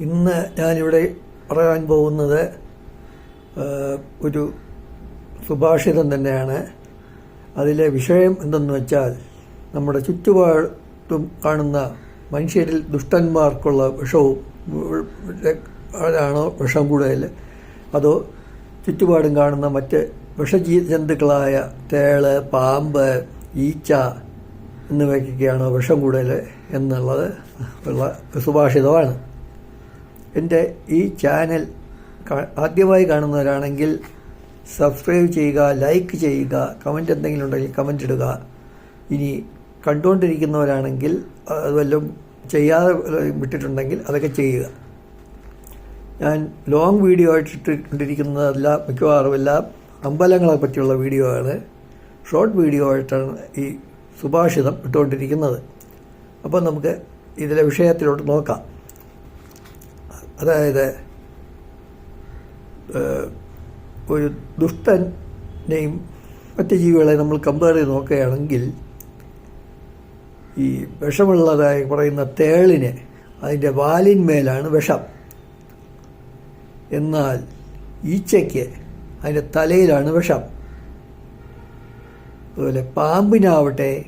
ഇന്ന് ഞാനിവിടെ പറയാൻ പോകുന്നത് ഒരു സുഭാഷിതം തന്നെയാണ്. അതിലെ വിഷയം എന്തെന്ന് വെച്ചാൽ നമ്മുടെ ചുറ്റുപാടും കാണുന്ന മനുഷ്യരിൽ ദുഷ്ടന്മാർക്കുള്ള വിഷവും ആണോ വിഷം കൂടുതൽ അതോ ചുറ്റുപാടും കാണുന്ന മറ്റ് വിഷജീ ജന്തുക്കളായ തേൾ പാമ്പ് ഈച്ച എന്നിവയ്ക്കൊക്കെയാണോ വിഷം കൂടുതൽ എന്നുള്ളത് ഉള്ള സുഭാഷിതമാണ്. എന്റെ ഈ ചാനൽ ആദ്യമായി കാണുന്നവരാണെങ്കിൽ സബ്സ്ക്രൈബ് ചെയ്യുക ലൈക്ക് ചെയ്യുക കമന്റ് എന്തെങ്കിലും ഉണ്ടെങ്കിൽ കമന്റ് ഇടുക. ഇനി കണ്ടുകൊണ്ടിരിക്കുന്നവരാണെങ്കിൽ അത് വല്ലതും ചെയ്യാതെ വിട്ടിട്ടുണ്ടെങ്കിൽ അതൊക്കെ ചെയ്യുക. ഞാൻ ലോങ് വീഡിയോ ആയിട്ട് ഇട്ടിരിക്കുന്നതെല്ലാം മിക്കവാറും എല്ലാം അമ്പലങ്ങളെ പറ്റിയുള്ള വീഡിയോ ആണ്. ഷോർട്ട് വീഡിയോ ആയിട്ടാണ് ഈ സുഭാഷിതം ഇട്ടുകൊണ്ടിരിക്കുന്നത്. അപ്പോൾ നമുക്ക് ഇതിലെ വിഷയത്തിലോട്ട് നോക്കാം. അതായത് ഒരു ദുഷ്ടനെയും മറ്റ് ജീവികളെ നമ്മൾ കമ്പയർ ചെയ്ത് നോക്കുകയാണെങ്കിൽ ഈ വിഷമുള്ളതായി പറയുന്ന തേളിനെ അതിന്റെ വാലിന്മേലാണ് വിഷം. എന്നാൽ ഈച്ചയ്ക്ക് അതിന്റെ തലയിലാണ് വിഷം. അതുപോലെ പാമ്പിനാവട്ടെ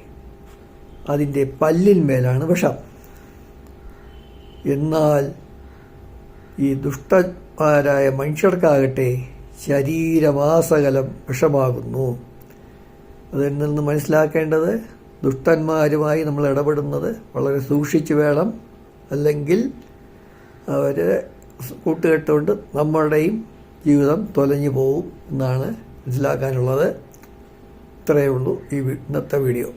അതിന്റെ പല്ലിന്മേലാണ് വിഷം. എന്നാൽ ഈ ദുഷ്ടന്മാരായ മനുഷ്യർക്കാകട്ടെ ശരീരമാസകലം വിഷമാകുന്നു. അതിൽ നിന്ന് മനസ്സിലാക്കേണ്ടത് ദുഷ്ടന്മാരുമായി നമ്മൾ ഇടപെടുന്നത് വളരെ സൂക്ഷിച്ചു വേണം. അല്ലെങ്കിൽ അവരെ കൂട്ടുകെട്ടുകൊണ്ട് നമ്മളുടെയും ജീവിതം തൊലഞ്ഞു പോകും എന്നാണ് മനസ്സിലാക്കാനുള്ളത്. ഇത്രയേ ഉള്ളൂ ഈ ഇന്നത്തെ വീഡിയോ.